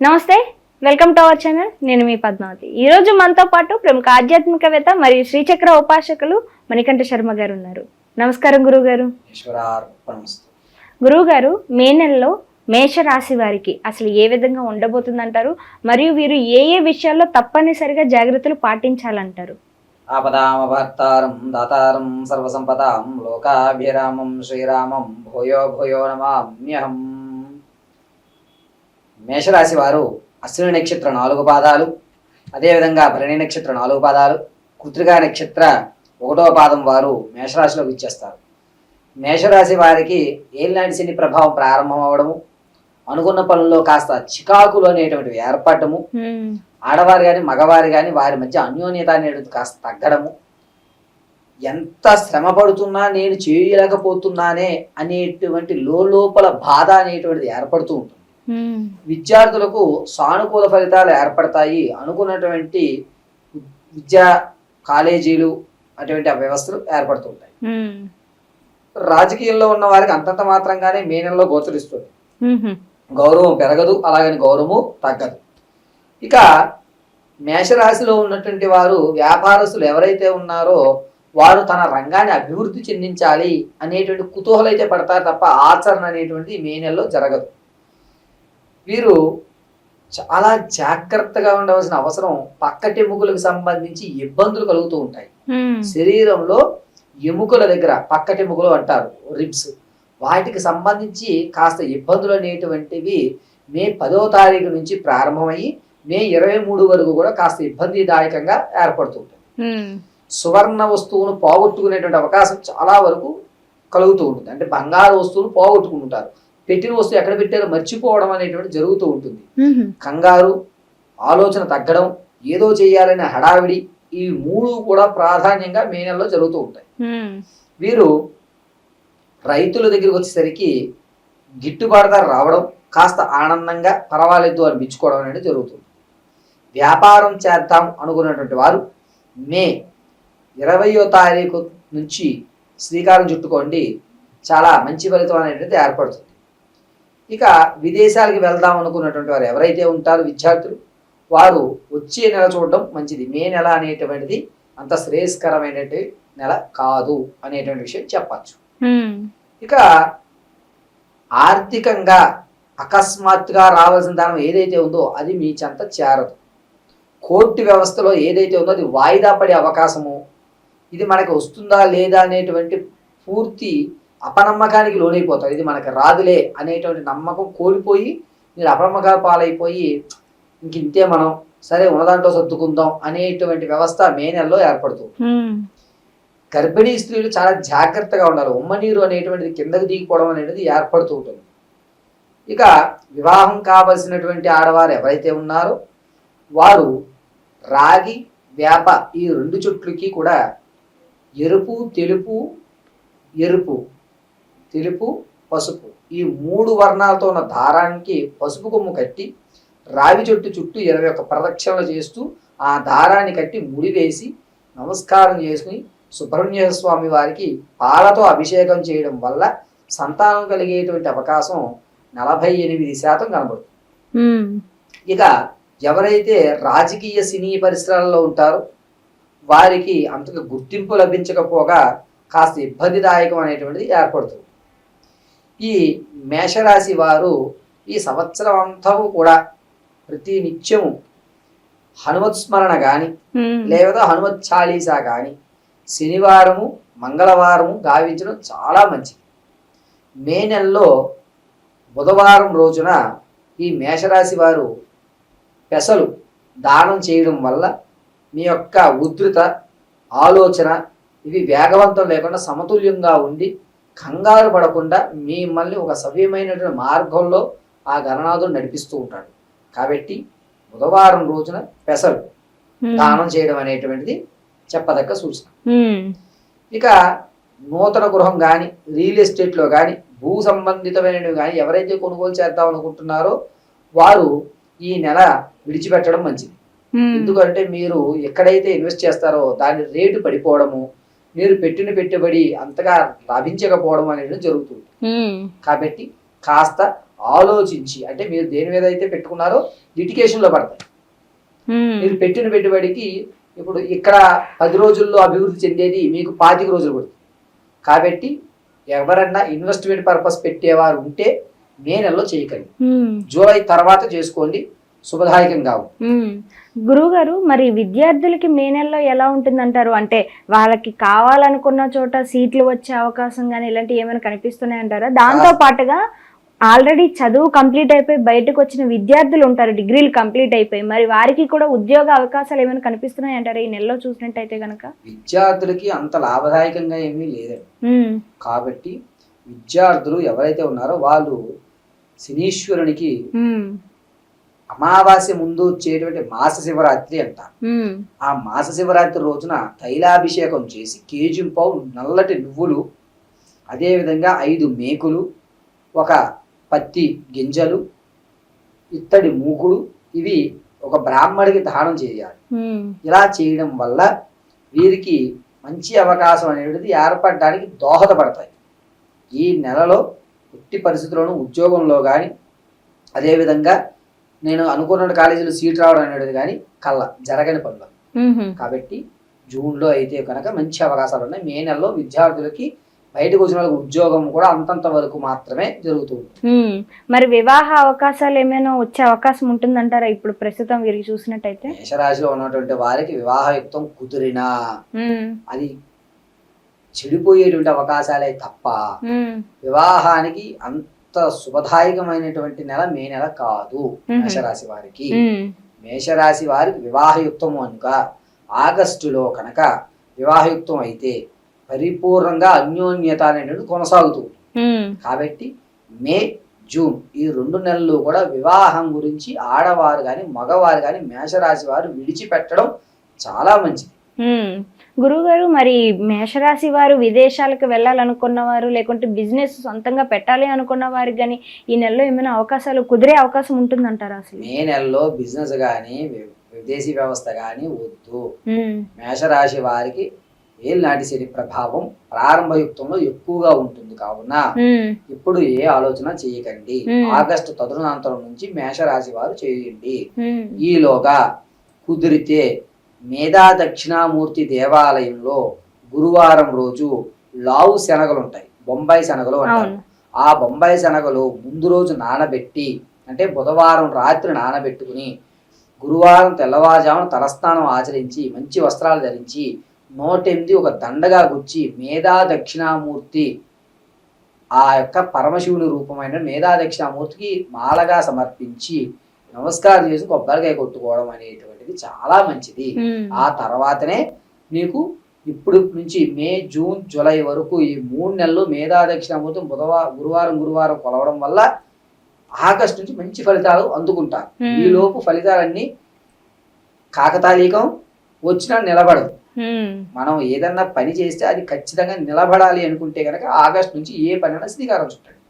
నమస్తే welcome to our channel. నేను మీ పద్మావతి. ఈ రోజు మనతో పాటు ప్రముఖ ఆధ్యాత్మికవేత్త మరియు శ్రీచక్ర ఉపాసకులు మణికంఠ శర్మ గారు ఉన్నారు. నమస్కారం గురువు గారు గురువు గారు మే నెలలో మేష రాశి వారికి అసలు ఏ విధంగా ఉండబోతుందంటారు? మరియు వీరు ఏ ఏ విషయాల్లో తప్పనిసరిగా జాగ్రత్తలు పాటించాలంటారు? ఆపదామభర్తారం దాతారం సర్వసంపదాం లోకాభిరామం శ్రీరామం భూయో భూయో నమామ్యహం. మేషరాశి వారు అశ్విని నక్షత్ర నాలుగు పాదాలు అదేవిధంగా భరణి నక్షత్ర నాలుగు పాదాలు కృత్రికా నక్షత్ర ఒకటో పాదం వారు మేషరాశిలోకి ఇచ్చేస్తారు మేషరాశి వారికి ఏలినాటి శని ప్రభావం ప్రారంభం అవడము అనుకున్న పనుల్లో కాస్త చికాకులు అనేటువంటివి ఏర్పడటము హ్మ్. ఆడవారు కానీ మగవారు కానీ వారి మధ్య అన్యోన్యత అనేది కాస్త తగ్గడము ఎంత శ్రమ పడుతున్నా నేను చేయలేకపోతున్నానే అనేటువంటి లోపల బాధ అనేటువంటిది ఏర్పడుతూ ఉంటుంది. విద్యార్థులకు సానుకూల ఫలితాలు ఏర్పడతాయి అనుకున్నటువంటి విద్యా కాలేజీలు అటువంటి ఆ వ్యవస్థలు ఏర్పడుతూ ఉంటాయి హ్మ్. రాజకీయంలో ఉన్న వారికి అంతంత మాత్రంగానే మే నెలలో గోచరిస్తుంది. గౌరవం పెరగదు అలాగని గౌరవము తగ్గదు. ఇక మేషరాశిలో ఉన్నటువంటి వారు వ్యాపారస్తులు ఎవరైతే ఉన్నారో వారు తన రంగాన్ని అభివృద్ధి చెందించాలి అనేటువంటి కుతూహలం అయితే పడతారు తప్ప ఆచరణ అనేటువంటిది మే నెలలో జరగదు. వీరు చాలా జాగ్రత్తగా ఉండవలసిన అవసరం పక్కటెముకలకు సంబంధించి ఇబ్బందులు కలుగుతూ ఉంటాయి. శరీరంలో ఎముకల దగ్గర పక్కటెముకలు అంటారు రిబ్స్. వాటికి సంబంధించి కాస్త ఇబ్బందులు అనేటువంటివి మే పదో తారీఖు నుంచి ప్రారంభమయ్యి మే ఇరవై మూడు వరకు కూడా కాస్త ఇబ్బందిదాయకంగా ఏర్పడుతుంటుంది హ్మ్. సువర్ణ వస్తువును పోగొట్టుకునేటువంటి అవకాశం చాలా వరకు కలుగుతూ ఉంటుంది. అంటే బంగారు వస్తువును పోగొట్టుకుంటారు పెట్టిన వస్తువు ఎక్కడ పెట్టారో మర్చిపోవడం అనేటువంటి జరుగుతూ ఉంటుంది. కంగారు ఆలోచన తగ్గడం ఏదో చేయాలనే హడావిడి ఈ మూడు కూడా ప్రాధాన్యంగా మే నెలలో జరుగుతూ ఉంటాయి. వీరు రైతుల దగ్గరికి వచ్చేసరికి గిట్టుబాటు ధర రావడం కాస్త ఆనందంగా పర్వాలేదు అని మెచ్చుకోవడం అనేది జరుగుతుంది వ్యాపారం చేద్దాం అనుకున్నటువంటి వారు మే ఇరవయో తారీఖు నుంచి శ్రీకారం చుట్టుకోండి చాలా మంచి ఫలితం అనేటువంటిది ఏర్పడుతుంది ఇక విదేశాలకు వెళ్దాం అనుకున్నటువంటి వారు ఎవరైతే ఉంటారో విద్యార్థులు వారు వచ్చే నెల చూడడం మంచిది. మే నెల అనేటువంటిది అంత శ్రేయస్కరమైనటువంటి నెల కాదు అనేటువంటి విషయం చెప్పచ్చు. ఇక ఆర్థికంగా అకస్మాత్తుగా రావాల్సిన ధనం ఏదైతే ఉందో అది మీ చెంత చేరదు. కోర్టు వ్యవస్థలో ఏదైతే ఉందో అది వాయిదా పడే అవకాశము. ఇది మనకి వస్తుందా లేదా అనేటువంటి పూర్తి అపనమ్మకానికి లోనైపోతారు. ఇది మనకి రాదులే అనేటువంటి నమ్మకం కోల్పోయి మీరు అపనమ్మకాల పాలైపోయి ఇంక ఇంతే మనం సరే ఉన్నదాంట్లో సర్దుకుందాం అనేటువంటి వ్యవస్థ మే నెలలో ఏర్పడుతుంది. గర్భిణీ స్త్రీలు చాలా జాగ్రత్తగా ఉండాలి. ఉమ్మ నీరు అనేటువంటిది కిందకి దిగిపోవడం అనేది ఏర్పడుతూ ఉంటుంది. ఇక వివాహం కావలసినటువంటి ఆడవారు ఎవరైతే ఉన్నారో వారు రాగి వేప ఈ రెండు చుట్లకి కూడా ఎరుపు తెలుపు ఎరుపు తెలుపు పసుపు. ఈ మూడు వర్ణాలతో ఉన్న దారానికి పసుపు కొమ్ము కట్టి రావి చెట్టు చుట్టూ ఇరవై ఒక్క ప్రదక్షిణలు చేస్తూ ఆ దారాన్ని కట్టి ముడివేసి నమస్కారం చేసుకుని సుబ్రహ్మణ్య స్వామి వారికి పాలతో అభిషేకం చేయడం వల్ల సంతానం కలిగేటువంటి అవకాశం నలభై ఎనిమిది శాతం కనబడుతుంది. ఇక ఎవరైతే రాజకీయ సినీ పరిసరాల్లో ఉంటారో వారికి అంతగా గుర్తింపు లభించకపోగా కాస్త ఇబ్బందిదాయకం అనేటువంటిది ఏర్పడుతుంది. ఈ మేషరాశి వారు ఈ సంవత్సరం అంతా కూడా ప్రతి నిత్యము హనుమత్ స్మరణ కానీ. లేదా హనుమత్ చాలీసా కానీ శనివారము మంగళవారము గావించడం చాలా మంచిది మే నెలలో బుధవారం రోజున ఈ మేషరాశి వారు పెసలు దానం చేయడం వల్ల మీ యొక్క ఉధృత ఆలోచన ఇవి వేగవంతం లేకుండా సమతుల్యంగా ఉండి కంగారు పడకుండా మిమ్మల్ని ఒక సవ్యమైనటువంటి మార్గంలో ఆ గణనాథుడు నడిపిస్తూ ఉంటాడు కాబట్టి బుధవారం రోజున పెసలు. దానం చేయడం అనేటువంటిది చెప్పదగ్గ సూచన. ఇక నూతన గృహం కానీ రియల్ ఎస్టేట్లో కానీ భూ సంబంధితమైనవి కానీ ఎవరైతే కొనుగోలు చేద్దాం అనుకుంటున్నారో వారు ఈ నెల విడిచిపెట్టడం మంచిది. ఎందుకంటే మీరు ఎక్కడైతే ఇన్వెస్ట్ చేస్తారో దాని రేటు పడిపోవడము మీరు పెట్టిన పెట్టుబడి అంతగా లాభించకపోవడం అనేది జరుగుతుంది. కాబట్టి కాస్త ఆలోచించి అంటే మీరు దేని మీద అయితే పెట్టుకున్నారో లిటికేషన్లో పడతాయి. మీరు పెట్టిన పెట్టుబడికి ఇప్పుడు ఇక్కడ పది రోజుల్లో అభివృద్ధి చెందేది మీకు పాతిక రోజులు పడుతుంది. కాబట్టి ఎవరన్నా ఇన్వెస్ట్మెంట్ పర్పస్ పెట్టేవారు ఉంటే మే నెలలో చేయకండి జూలై తర్వాత చేసుకోండి. ఉంటుంది ఉమ్. గురువు గారు మరి విద్యార్థులకి మే నెలలో ఎలా ఉంటుందంటారు? అంటే వాళ్ళకి కావాలనుకున్న చోట సీట్లు వచ్చే అవకాశం కానీ ఇలాంటివి ఏమైనా కనిపిస్తున్నాయి అంటారా? దాంతో పాటుగా ఆల్రెడీ చదువు కంప్లీట్ అయిపోయి బయటకు వచ్చిన విద్యార్థులు ఉంటారు డిగ్రీలు కంప్లీట్ అయిపోయి మరి వారికి కూడా ఉద్యోగ అవకాశాలు ఏమైనా కనిపిస్తున్నాయి అంటారా? ఈ నెలలో చూసినట్టయితే కనుక విద్యార్థులకి అంత లాభదాయకంగా ఏమీ లేదండి. ఉమ్, కాబట్టి విద్యార్థులు ఎవరైతే ఉన్నారో వాళ్ళు శనీశ్వరునికి అమావాస్య ముందు వచ్చేటువంటి మాస శివరాత్రి ఉమ్, ఆ మాస శివరాత్రి రోజున తైలాభిషేకం చేసి కేజీ పావు నల్లటి నువ్వులు అదేవిధంగా ఐదు మేకులు ఒక పత్తి గింజలు ఇత్తడి మూకుడు ఇవి ఒక బ్రాహ్మడికి దానం చేయాలి. ఇలా చేయడం వల్ల వీరికి మంచి అవకాశం అనేటిది ఏర్పడడానికి దోహదపడతాయి. ఈ నెలలో ఎట్టి పరిస్థితుల్లోనూ ఉద్యోగంలో కానీ అదేవిధంగా నేను అనుకున్న కాలేజీలో సీట్ రావడం అనేది కానీ కళ్ళ జరగని పనులు. కాబట్టి జూన్లో అయితే కనుక మంచి అవకాశాలు ఉన్నాయి. మే నెలలో విద్యార్థులకి బయటకు వచ్చిన వాళ్ళకి ఉద్యోగం కూడా అంతంత వరకు మాత్రమే జరుగుతూ ఉంటుంది. ఉమ్. మరి వివాహ అవకాశాలు ఏమైనా వచ్చే అవకాశం ఉంటుందంటారా ఇప్పుడు ప్రస్తుతం వీరికి చూసినట్టయితే? మేషరాశిలో ఉన్నటువంటి వారికి వివాహయుక్తం కుదిరినా అది చెడిపోయేటువంటి అవకాశాలే తప్ప వివాహానికి అంత శుభదాయకమైనటువంటి నెల మే నెల కాదు. మేషరాశి వారికి మేషరాశి వారికి వివాహయుక్తము అనుక ఆగస్టులో కనుక వివాహయుక్తం అయితే పరిపూర్ణంగా అన్యోన్యత అనేటువంటి కొనసాగుతుంది కాబట్టి మే జూన్ ఈ రెండు నెలలు కూడా వివాహం గురించి ఆడవారు కానీ మగవారు కానీ మేషరాశి వారు విడిచిపెట్టడం చాలా మంచిది. గురువుగారు మరి మేషరాశి వారు విదేశాలకు వెళ్ళాలనుకున్న వారు లేకుంటే బిజినెస్ సొంతంగా పెట్టాలి అనుకున్న వారికి కానీ ఈ నెలలో ఏమైనా అవకాశాలు కుదిరే అవకాశం ఉంటుందంటారా అసలు? మే నెలలో బిజినెస్ కానీ విదేశీ వ్యవస్థ కానీ వద్దు. మేషరాశి వారికి ఏలినాటి శని ప్రభావం ప్రారంభయుక్తంలో ఎక్కువగా ఉంటుంది కావున ఇప్పుడు ఏ ఆలోచన చేయకండి. ఆగస్టు తదనంతరం నుంచి మేషరాశి వారు చేయండి. ఈలోగా కుదిరితే మేధా దక్షిణామూర్తి దేవాలయంలో గురువారం రోజు లావు శనగలు ఉంటాయి బొంబాయి శనగలు అంటారు. ఆ బొంబాయి శనగలు ముందు రోజు నానబెట్టి అంటే బుధవారం రాత్రి నానబెట్టుకుని గురువారం తెల్లవారుజామున తలస్నానం ఆచరించి మంచి వస్త్రాలు ధరించి నూటెనిమిది ఒక దండగా గుచ్చి మేధా దక్షిణామూర్తి ఆ యొక్క పరమశివుని రూపమైన మేధా దక్షిణామూర్తికి మాలగా సమర్పించి నమస్కారం చేసి కొబ్బరికాయ కొట్టుకోవడం అనేటువంటిది చాలా మంచిది ఆ తర్వాతనే మీకు ఇప్పుడు నుంచి మే జూన్ జూలై వరకు ఈ మూడు నెలలు మేధా దక్షిణామూర్తి బుధవారం గురువారం గురువారం కొలవడం వల్ల ఆగస్టు నుంచి మంచి ఫలితాలు అందుకుంటారు. ఈ లోపు ఫలితాలన్నీ కాకతాళీకం వచ్చినా నిలబడదు. మనం ఏదన్నా పని చేస్తే అది ఖచ్చితంగా నిలబడాలి అనుకుంటే కనుక ఆగస్టు నుంచి ఏ పనైనా శ్రీకారం చుట్టండి.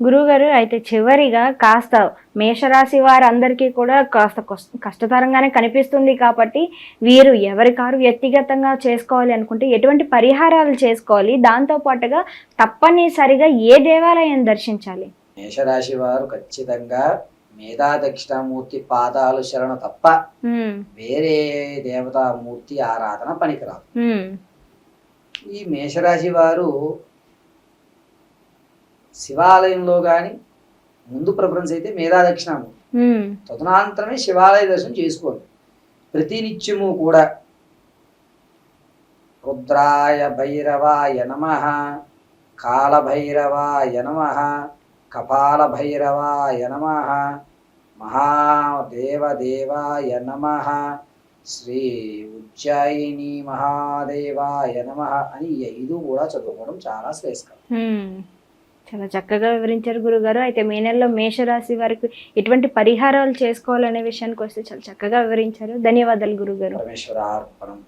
గురువుగారు అయితే చివరిగా కాస్త మేషరాశి వారందరికీ కూడా కాస్త కష్ట- కష్టతరంగానే కనిపిస్తుంది కాబట్టి వీరు ఎవరికారు వ్యక్తిగతంగా చేసుకోవాలి అనుకుంటే ఎటువంటి పరిహారాలు చేసుకోవాలి దాంతో పాటుగా తప్పనిసరిగా ఏ దేవాలయం దర్శించాలి? మేషరాశి వారు ఖచ్చితంగా మేధా దక్షిణామూర్తి పాదాలు శరణ తప్ప వేరే దేవతామూర్తి ఆరాధన పనికిరాదు. ఈ మేషరాశి వారు శివాలయంలో కానీ ముందు ప్రిఫరెన్స్ అయితే మేధా దక్షిణామూర్తి ఉమ్, తదనంతరమే శివాలయ దర్శనం చేసుకోండి ప్రతినిత్యము కూడా. రుద్రాయ భైరవాయ నమ కాలభైరవాయ నమ కపాల భైరవాయ నమ మహాదేవదేవాయ నమ శ్రీ ఉజ్జయిని మహాదేవాయ నమ అని ఐదు కూడా చదువుకోవడం చాలా ఉమ్. చాలా చక్కగా వివరించారు గురుగారు. అయితే మే నెలలో మేషరాశి వారికి ఎటువంటి పరిహారాలు చేసుకోవాలనే విషయానికి వస్తే చాలా చక్కగా వివరించారు. ధన్యవాదాలు గురుగారు.